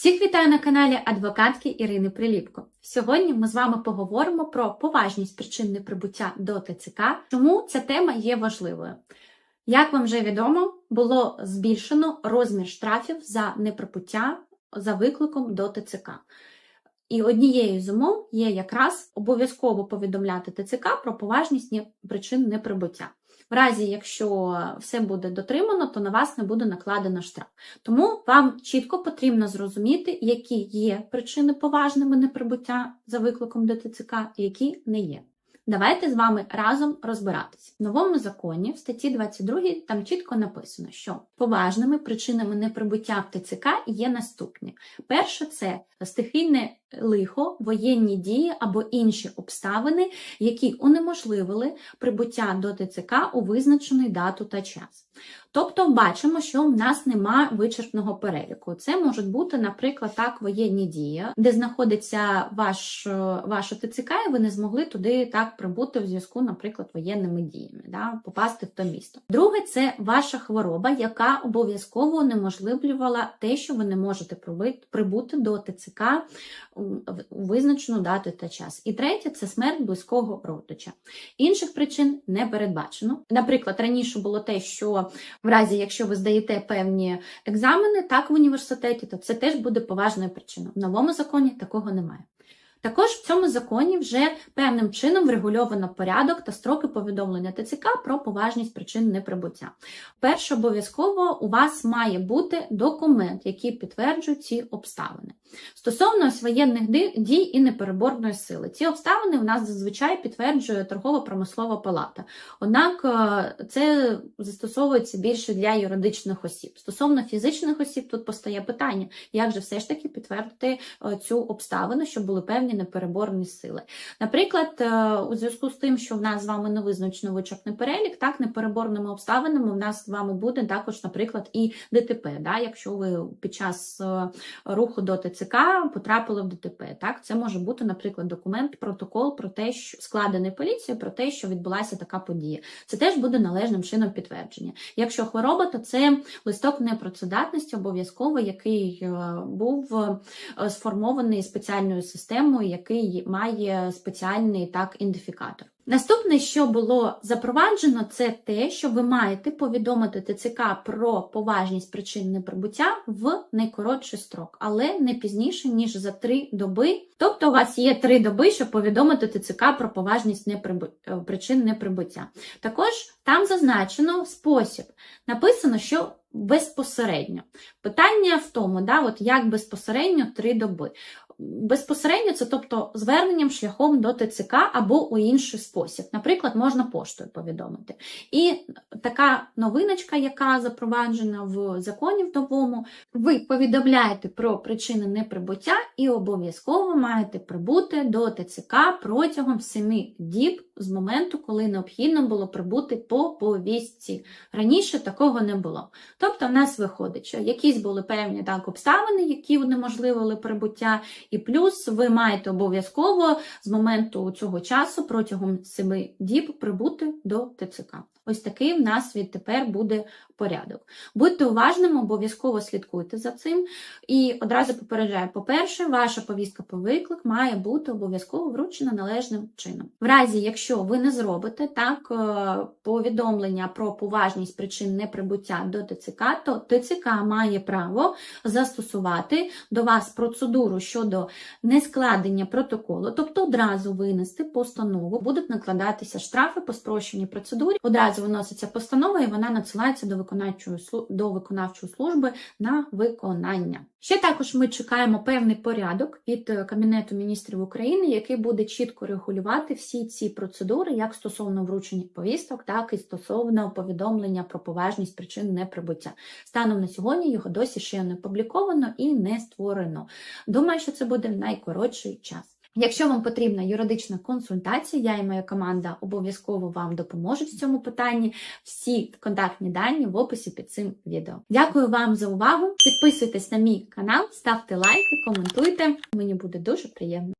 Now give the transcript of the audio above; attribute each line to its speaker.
Speaker 1: Всіх вітаю на каналі адвокатки Ірини Приліпко. Сьогодні ми з вами поговоримо про поважність причин неприбуття до ТЦК, чому ця тема є важливою. Як вам вже відомо, було збільшено розмір штрафів за неприбуття за викликом до ТЦК. І однією з умов є якраз обов'язково повідомляти ТЦК про поважність причин неприбуття. В разі, якщо все буде дотримано, то на вас не буде накладено штраф. Тому вам чітко потрібно зрозуміти, які є причини поважними неприбуття за викликом до ТЦК, які не є. Давайте з вами разом розбиратись. В новому законі в статті 22 там чітко написано, що поважними причинами неприбуття в ТЦК є наступні: перше це стихійне лихо, воєнні дії або інші обставини, які унеможливили прибуття до ТЦК у визначений дату та час. Тобто бачимо, що в нас немає вичерпного переліку. Це можуть бути, наприклад, так, воєнні дії, де знаходиться ваш, е, ваша ТЦК, і ви не змогли туди так прибути в зв'язку, наприклад, воєнними діями, да, попасти в то місто. Друге, це ваша хвороба, яка обов'язково унеможливлювала те, що ви не можете прибути до ТЦК у визначену дату та час. І третє це смерть близького родича. Інших причин не передбачено. Наприклад, раніше було те, що в разі, якщо ви здаєте певні екзамени так в університеті, то це теж буде поважною причиною. В новому законі такого немає. Також в цьому законі вже певним чином врегульовано порядок та строки повідомлення ТЦК про поважність причин неприбуття. Перше, обов'язково у вас має бути документ, який підтверджує ці обставини. Стосовно ось воєнних дій і непереборної сили, ці обставини в нас зазвичай підтверджує торгово-промислова палата. Однак е, це застосовується більше для юридичних осіб. Стосовно фізичних осіб, тут постає питання, як же все ж таки підтвердити е, цю обставину, щоб були певні непереборні сили. Наприклад, е, у зв'язку з тим, що в нас з вами не визначено вичерпний перелік, так непереборними обставинами в нас з вами буде також, наприклад, і ДТП. Да? Якщо ви під час е, руху до ТЦК потрапили в ДТП, так це може бути, наприклад, документ, протокол про те, що складений поліцією про те, що відбулася така подія. Це теж буде належним чином підтвердження. Якщо хвороба, то це листок непрацедатності, обов'язково, який е, був сформований спеціальною системою, який має спеціальний так ідентифікатор. Наступне, що було запроваджено, це те, що ви маєте повідомити ТЦК про поважність причин неприбуття в найкоротший строк, але не пізніше ніж за три доби. Тобто, у вас є три доби, щоб повідомити ТЦК про поважність неприбу... е, причин неприбуття. Також там зазначено спосіб. Написано, що безпосередньо. Питання в тому, да, от як безпосередньо три доби. Безпосередньо це тобто зверненням шляхом до ТЦК або у інший спосіб. Наприклад, можна поштою повідомити. І така новиночка, яка запроваджена в законі в новому, ви повідомляєте про причини неприбуття і обов'язково маєте прибути до ТЦК протягом 7 діб з моменту, коли необхідно було прибути по повістці. Раніше такого не було. Тобто, в нас виходить, що якісь були певні так обставини, які унеможливили прибуття, і плюс ви маєте обов'язково з моменту цього часу протягом 7 діб прибути до ТЦК. Ось такий в нас відтепер буде порядок. Будьте уважними, обов'язково слідкуйте за цим. І одразу попереджаю: по-перше, ваша повістка по виклик має бути обов'язково вручена належним чином. В разі, якщо ви не зробите так е, повідомлення про поважність причин неприбуття до ТЦК, то ТЦК має право застосувати до вас процедуру щодо нескладення протоколу, тобто одразу винести постанову, будуть накладатися штрафи по спрощеній процедурі. Одразу виноситься постанова, і вона надсилається до виконавчої до виконавчої служби на виконання. Ще також ми чекаємо певний порядок від е, Кабінету міністрів України, який буде чітко регулювати всі ці процедури, як стосовно вручення повісток, так і стосовно повідомлення про поважність причин неприбуття. Станом на сьогодні його досі ще не опубліковано і не створено. Думаю, що це буде найкоротший час. Якщо вам потрібна юридична консультація, я і моя команда обов'язково вам допоможуть в цьому питанні. Всі контактні дані в описі під цим відео. Дякую вам за увагу. Підписуйтесь на мій канал, ставте лайки, коментуйте. Мені буде дуже приємно.